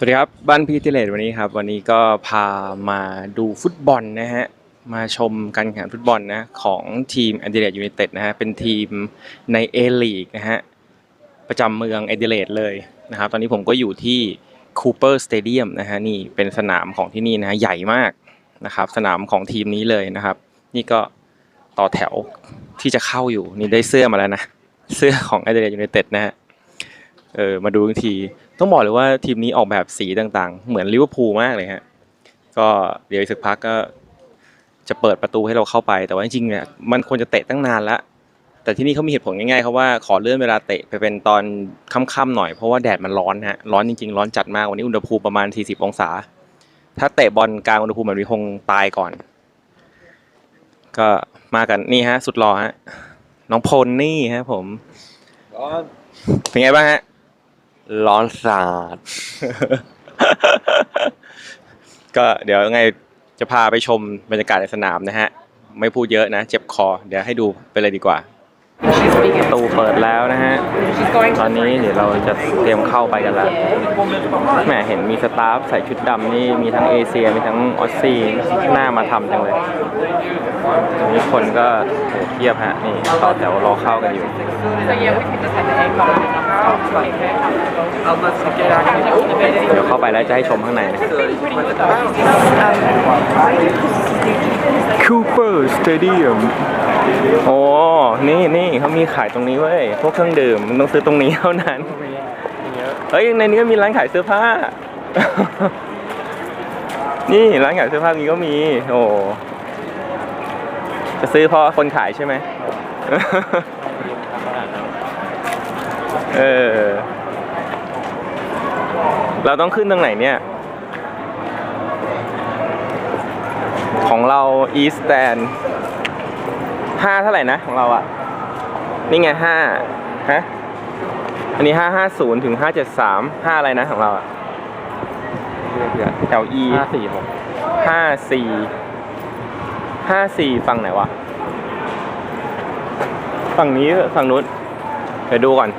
สวัสดีครับบ้านพี่ติเลตวันนี้ครับวันนี้ก็พามาดูฟุตบอลนะฮะมาชมการแข่งขันฟุตบอลนะของทีมแอดิเลดยู i นเต็ดนะฮะเป็นทีมในเอลีกนะฮะประจำเมืองแอดิเลดเลยนะครับตอนนี้ผมก็อยู่ที่คูเปอร์สเตเดียมนะฮะนี่เป็นสนามของที่นี่นะฮะใหญ่มากนะครับสนามของทีมนี้เลยนะครับ นี่ก็ต่อแถวที่จะเข้าอยู่นี่ได้เสื้อมาแล้วนะเสื้อของแอดิเลดยู i นเต็ดนะฮะ เออมาดูอีกที ต้องบอกเลยว่าทีมนี้ออกแบบสีต่างๆ เหมือนลิเวอร์พูลมากเลยฮะก็เดี๋ยวอีกสักพักก็จะเปิดประตูให้เราเข้าไป แต่ว่าจริงๆเนี่ยมันควรจะเตะตั้งนานละแต่ที่นี่เขามีเหตุผลง่ายๆครับว่าขอเลื่อนเวลาเตะไปเป็นตอนค่ำๆหน่อยเพราะว่าแดดมันร้อนฮะร้อนจริงๆ ร้อนจัดมากวันนี้อุณหภูมิประมาณ 40 องศา ถ้าเตะบอลกลางอุณหภูมิแบบนี้คงตายก่อน ก็มากันนี่ฮะ สุดหล่อฮะน้องพลนี่ฮะผมเป็นไงบ้างฮะ ร้อนสาด ก็เดี๋ยวยังไงจะพาไปชมบรรยากาศในสนามนะฮะ ไม่พูดเยอะนะ เจ็บคอ เดี๋ยวให้ดูไปเลยดีกว่า ประตูเปิดแล้วนะฮะ ตอนนี้เดี๋ยวเราจะเตรียมเข้าไปกันแล้วแหมเห็นมีสตาฟใส่ชุดดำนี่มีทั้งเอเชียมีทั้งออสซี่หน้ามาทำจังเลยมีคนก็โหเทียบฮะ นี่ต่อแถวรอเข้ากันอยู่ So yeah, we can just have the egg bowl and stuff like that. I'll let's get out of here. เดี๋ยวเข้าไปแล้วจะให้ชมข้างในนะ Cooper Stadium โอ้นี่นี่เขามีขายตรงนี้เว้ย พวกเครื่องดื่มมันต้องซื้อตรงนี้เท่านั้น เฮ้ย ในนี้ก็มีร้านขายเสื้อผ้า นี่ร้านขายเสื้อผ้านี้ก็มี โอ้ จะซื้อเพราะคนขายใช่ไหม เออ เราต้องขึ้นตรงไหนเนี่ย ของเรา East Stand ห้าเท่าไหร่นะ ของเราอะนี่ไงห้าฮะ อันนี้ห้าห้าศูนย์ถึงห้าเจ็ดสามห้าอะไรนะของเราอะแถว E ห้าสี่หกห้าสี่ห้าสี่ฝั่งไหนวะ ฝั่งนี้ฝั่งนู้นเดี๋ยวดูก่อน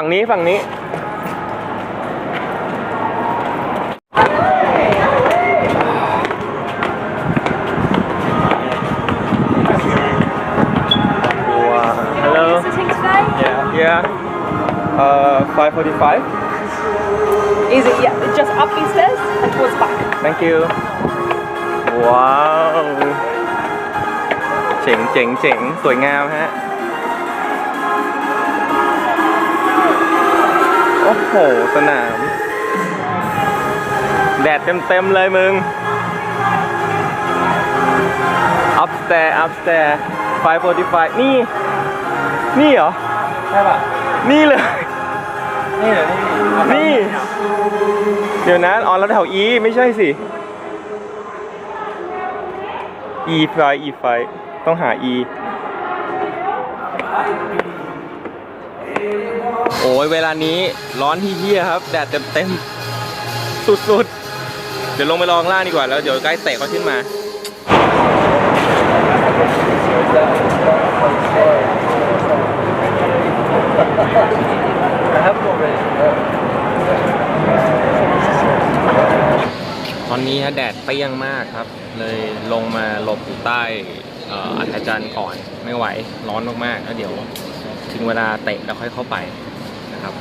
ฝั่งนี้ฝั่งนี้ Wow. Hello. Sitting today? Yeah. Yeah. Uh, 5:45. Is it yeah, just up these stairs and towards back? Thank you. ว้าวเจ๋งเจ๋งเจ๋งสวยงามฮะ อ้โห สนาม แดดเต็มเต็มๆเลยมึง upstairs upstairs 545นี่ นี่เหรอ ใช่ป่ะ นี่เลย นี่เหรอนี่นี่เดี๋ยวนะอ๋อแล้วแถว E ไม่ใช่สิ E ไฟ E ไฟต้องหา E โอ้ ยเวลานี้ร้อนที่เหี้ยครับ แดดเต็มเต็มๆสุดๆ เดี๋ยวลงไปรองล่างดีกว่า แล้วเดี๋ยวใกล้เตะเขาขึ้นมาตอนนี้ฮะแดดเปรี้ยงมากครับ เลยลงมาหลบอยู่ใต้เอ่ออัฐจันทร์ก่อนไม่ไหวร้อนมากๆแล้วเดี๋ยวถึงเวลาเตะแล้วค่อยเข้าไป ครับ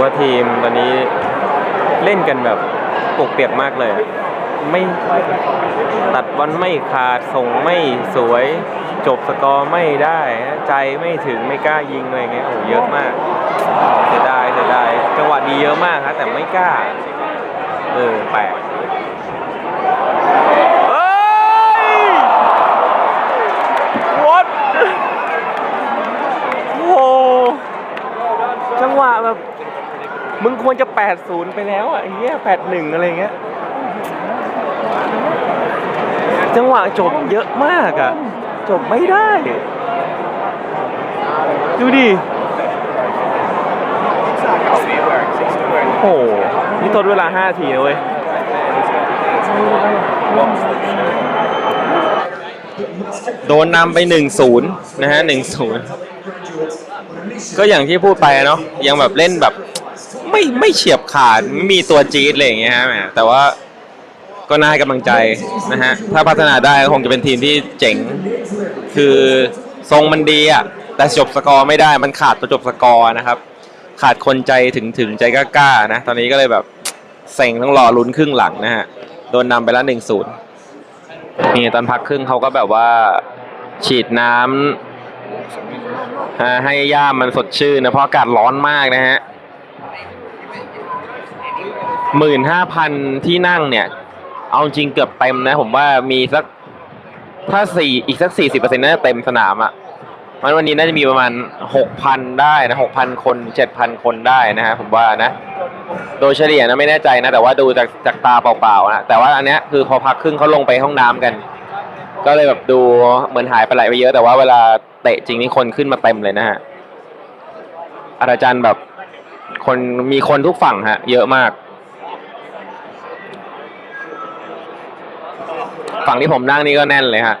ว่าทีมตอนนี้เล่นกันแบบปกเปียกมากเลย ไม่ตัดบอลไม่ขาดส่งไม่สวย จบสกอร์ไม่ได้ ใจไม่ถึงไม่กล้ายิงอะไรเงี้ยโอ้เยอะมากเสียดายเสียดายจังหวะดีเยอะมากครับแต่ไม่กล้าเออแปลกเฮ้ย what โอ้โหจังหวะ แบบมึงควรจะ 8-0 ไปแล้วอะไอ้เหี้ย8-1 อะไรเงี้ย จังหวะจบเยอะมากอะ จบไม่ได้ ดูดิ โอ้โห นี่ทดเวลา 5 ทีนะเว้ย โดนนำไป 1-0 นะฮะ 1-0 ก็อย่างที่พูดไปเนาะยังแบบเล่นแบบ ไม่ไม่เฉียบขาดไม่มีตัวจี๊ดอะไรอย่างเงี้ยฮะแหมแต่ว่าก็น่าให้กำลังใจนะฮะถ้าพัฒนาได้ก็คงจะเป็นทีมที่เจ๋ง คือทรงมันดีอะแต่จบสกอร์ไม่ได้มันขาดตัวจบสกอร์นะครับ ขาดคนใจถึงถึงใจกล้าๆนะ ตอนนี้ก็เลยแบบเซ็งต้องรอลุ้นครึ่งหลังนะฮะโดนนำไปแล้วหนึ่งศูนย์นี่ตอนพักครึ่งเขาก็แบบว่าฉีดน้ำ ให้ย่ามันสดชื่นนะ เพราะอากาศร้อนมากนะฮะหมื่นห้าพันที่นั่งเนี่ย เอาจริงเกือบเต็มนะ ผมว่ามีสักถ้าสี่อีกสักสี่สิบเปอร์เซ็นต์น่าจะเต็มสนามอะ่ะมันวันนี้น่าจะมีประมาณหกพันได้นะหกพันคนเจ็ดพันคนได้นะฮะผมว่านะ โดยเฉลี่ยนะไม่แน่ใจนะ แต่ว่าดูจากจากตาเปล่าๆนะแต่ว่าอันเนี้ยคือพอพักครึ่งเขาลงไปห้องน้ำกัน ก็เลยแบบดูเหมือนหายไปหลายไปเยอะ แต่ว่าเวลา ตะจริงนี่คนขึ้นมาเต็มเลยนะฮะอาจารย์แบบคนมีคนทุกฝั่งฮะ เยอะมาก ฝั่งที่ผมนั่งนี่ก็แน่นเลยฮะ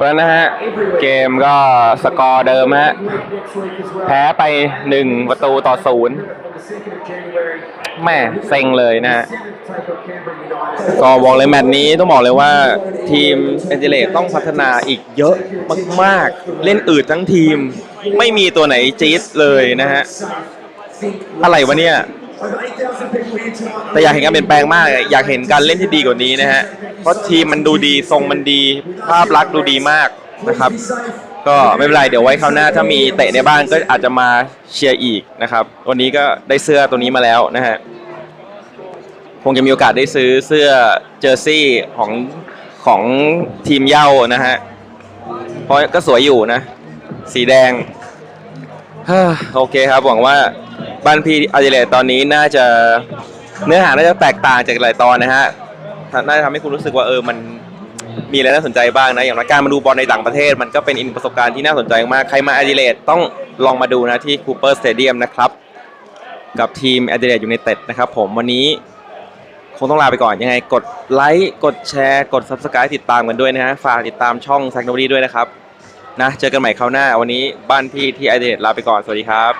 แล้วนะฮะ เกมก็สกอร์เดิมฮะ แพ้ไปหนึ่งประตูต่อศูนย์แม่เซ็งเลยนะฮะ ก็บอกเลยแมตช์นี้ต้องบอกเลยว่าทีมเอเจเลตต้องพัฒนาอีกเยอะมากๆ เล่นอืดทั้งทีม ไม่มีตัวไหนจี๊ดเลยนะฮะ อะไรวะเนี่ย แต่อยากเห็นการเปลี่ยนแปลงมากเลยอยากเห็นการเล่นที่ดีกว่านี้นะฮะเพราะทีมมันดูดีทรงมันดี ภาพลักษณ์ดูดีมากนะครับ ก็ไม่เป็นไรเดี๋ยวไว้คราวหน้า ถ้ามีเตะในบ้านก็อาจจะมาเชียร์อีกนะครับ วันนี้ก็ได้เสื้อตัวนี้มาแล้วนะฮะคงจะมีโอกาสได้ซื้อเสื้อเจอร์ซี่ของของทีมเย้านะฮะเพราะก็สวยอยู่นะ สีแดง โอเคครับหวังว่าบ้านพี่อาดิเลตตอนนี้น่าจะเนื้อหาน่าจะแตกต่างจากหลายตอนนะฮะน่าจะทำให้คุณรู้สึกว่าเออมันมีอะไรน่าสนใจบ้างนะอย่างน้อยการมาดูบอลในต่างประเทศ มันก็เป็นอีกประสบการณ์ที่น่าสนใจมากใครมาอาดิเลตต้องลองมาดูนะที่คูเปอร์สเตเดียมนะครับกับทีมอาดิเลตอยูไนเต็ดนะครับผมวันนี้คงต้องลาไปก่อนยังไง กดไลค์กดแชร์ กด Subscribe ติดตามกันด้วยนะฮะฝากติดตามช่องแซงโนดีด้วยนะครับ นะ เจอกันใหม่คราวหน้า วันนี้บ้านพี่ที่ไอเดลาไปก่อน สวัสดีครับ